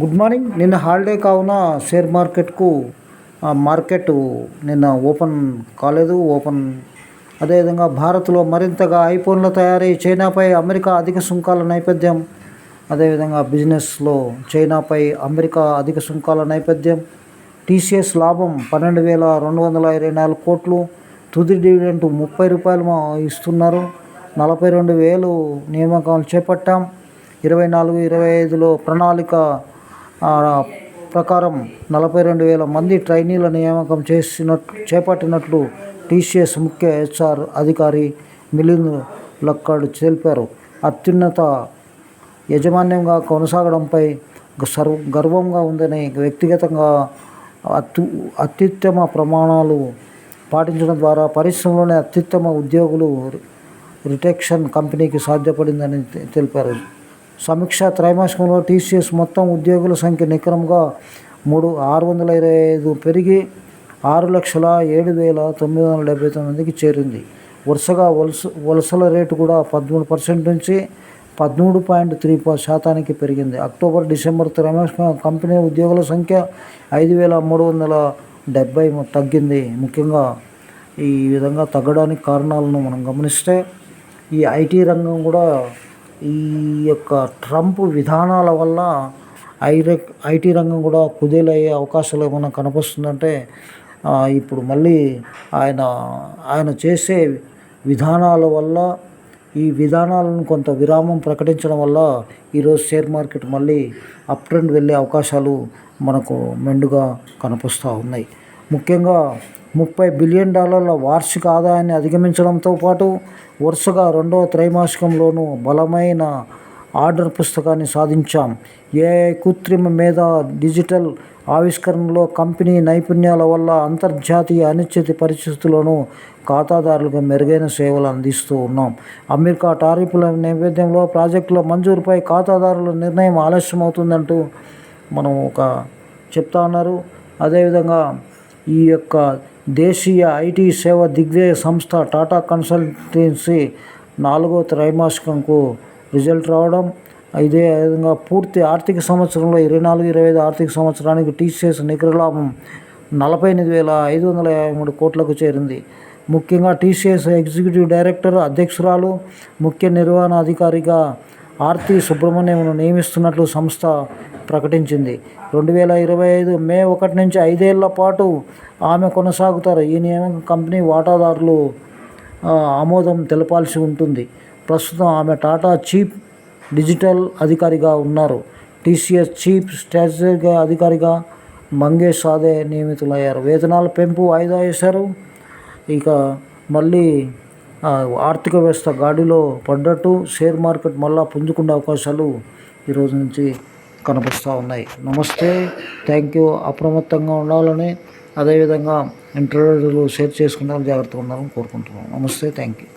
Good morning. నిన్న holiday కావున share మార్కెట్కు మార్కెట్ నిన్న ఓపెన్ కాలేదు. ఓపెన్ అదేవిధంగా భారత్లో మరింతగా ఐఫోన్ల తయారీ చైనాపై అమెరికా అధిక సుంకాల నేపథ్యం అదేవిధంగా బిజినెస్లో చైనాపై అమెరికా అధిక సుంకాల నేపథ్యం టీసీఎస్ లాభం పన్నెండు వేల రెండు వందల ఇరవై నాలుగు కోట్లు తుది డివిడెంట్ ముప్పై రూపాయలు మా ఇస్తున్నారు. నలభై రెండు వేలు నియామకాలు చేపట్టాం. ఇరవై నాలుగు ఇరవై ఐదులో ప్రణాళిక ప్రకారం నలభై రెండు వేల మంది ట్రైనీల నియామకం చేసినట్లు చేపట్టినట్లు టీసీఎస్ ముఖ్య హెచ్ఆర్ అధికారి మిలింద్ లక్కడ్ తెలిపారు. అత్యున్నత యజమాన్యంగా కొనసాగడంపై సర్వ గర్వంగా ఉందని వ్యక్తిగతంగా అత్యు అత్యుత్తమ ప్రమాణాలు పాటించడం ద్వారా పరిశ్రమలోని అత్యుత్తమ ఉద్యోగులు రిటెక్షన్ కంపెనీకి సాధ్యపడిందని తెలిపారు. సమీక్ష త్రైమాసికంలో టీసీఎస్ మొత్తం ఉద్యోగుల సంఖ్య నికరంగా మూడు ఆరు వందల ఇరవై ఐదు పెరిగి ఆరు లక్షల ఏడు వేల తొమ్మిది వందల డెబ్బై తొమ్మిదికి చేరింది. వరుసగా వలస వలసల రేటు కూడా పదమూడు పర్సెంట్ నుంచి పదమూడు పాయింట్ త్రీ శాతానికి పెరిగింది. అక్టోబర్ డిసెంబర్ త్రైమాసిక కంపెనీ ఉద్యోగుల సంఖ్య ఐదు వేల మూడు వందల డెబ్బై తగ్గింది. ముఖ్యంగా ఈ విధంగా తగ్గడానికి కారణాలను మనం గమనిస్తే ఈ ఐటీ రంగం కూడా ఈ యొక్క ట్రంప్ విధానాల వల్ల ఐరే ఐటీ రంగం కూడా కుదేలయ్యే అవకాశాలు ఏమైనా కనిపిస్తుందంటే ఇప్పుడు మళ్ళీ ఆయన ఆయన చేసే విధానాల వల్ల ఈ విధానాలను కొంత విరామం ప్రకటించడం వల్ల ఈరోజు షేర్ మార్కెట్ మళ్ళీ అప్ ట్రెండ్ వెళ్ళే అవకాశాలు మనకు మెండుగా కనిపిస్తూ ఉన్నాయి. ముఖ్యంగా ముప్పై బిలియన్ డాలర్ల వార్షిక ఆదాయాన్ని అధిగమించడంతో పాటు వరుసగా రెండవ త్రైమాసికంలోనూ బలమైన ఆర్డర్ పుస్తకాన్ని సాధించాం. ఏఐ కృత్రిమ మీద డిజిటల్ ఆవిష్కరణలో కంపెనీ నైపుణ్యాల వల్ల అంతర్జాతీయ అనిశ్చిత పరిస్థితుల్లోనూ ఖాతాదారులకు మెరుగైన సేవలు అందిస్తూ ఉన్నాం. అమెరికా టారిఫ్ల నేపథ్యంలో ప్రాజెక్టుల మంజూరుపై ఖాతాదారుల నిర్ణయం ఆలస్యం అవుతుందంటూ మనం ఒక చెప్తా ఉన్నారు. అదేవిధంగా ఈ యొక్క దేశీయ ఐటీ సేవ దిగ్విజయ సంస్థ టాటా కన్సల్టెన్సీ నాలుగో త్రైమాసికంకు రిజల్ట్ రావడం ఇదే విధంగా పూర్తి ఆర్థిక సంవత్సరంలో ఇరవై నాలుగు ఇరవై ఐదు ఆర్థిక సంవత్సరానికి టీసీఎస్ నికర లాభం నలభై ఎనిమిది వేల ఐదు వందల యాభై మూడు కోట్లకు చేరింది. ముఖ్యంగా టీసీఎస్ ఎగ్జిక్యూటివ్ డైరెక్టర్ అధ్యక్షురాలు ముఖ్య నిర్వహణ అధికారిగా ఆర్తి సుబ్రహ్మణ్యంను నియమిస్తున్నట్లు సంస్థ ప్రకటించింది. రెండు వేల ఇరవై ఐదు మే ఒకటి నుంచి ఐదేళ్ళ పాటు ఆమె కొనసాగుతారు. ఈ నియామకం కంపెనీ వాటాదారులు ఆమోదం తెలపాల్సి ఉంటుంది. ప్రస్తుతం ఆమె టాటా చీఫ్ డిజిటల్ అధికారిగా ఉన్నారు. టీసీఎస్ చీఫ్ స్ట్రాటజిక్ అధికారిగా మంగేష్ సాదే నియమితులయ్యారు. వేతనాల పెంపు వాయిదా వేశారు. ఇక మళ్ళీ ఆర్థిక వ్యవస్థ గాడిలో పడ్డట్టు షేర్ మార్కెట్ మళ్ళా పుంజుకునే అవకాశాలు ఈరోజు నుంచి కనిపిస్తూ ఉన్నాయి. నమస్తే. Thank you. అప్రమత్తంగా ఉండాలని అదేవిధంగా ఇంటర్వ్యూలు షేర్ చేసుకునే జాగ్రత్తగా ఉండాలని కోరుకుంటున్నాను. నమస్తే. Thank you.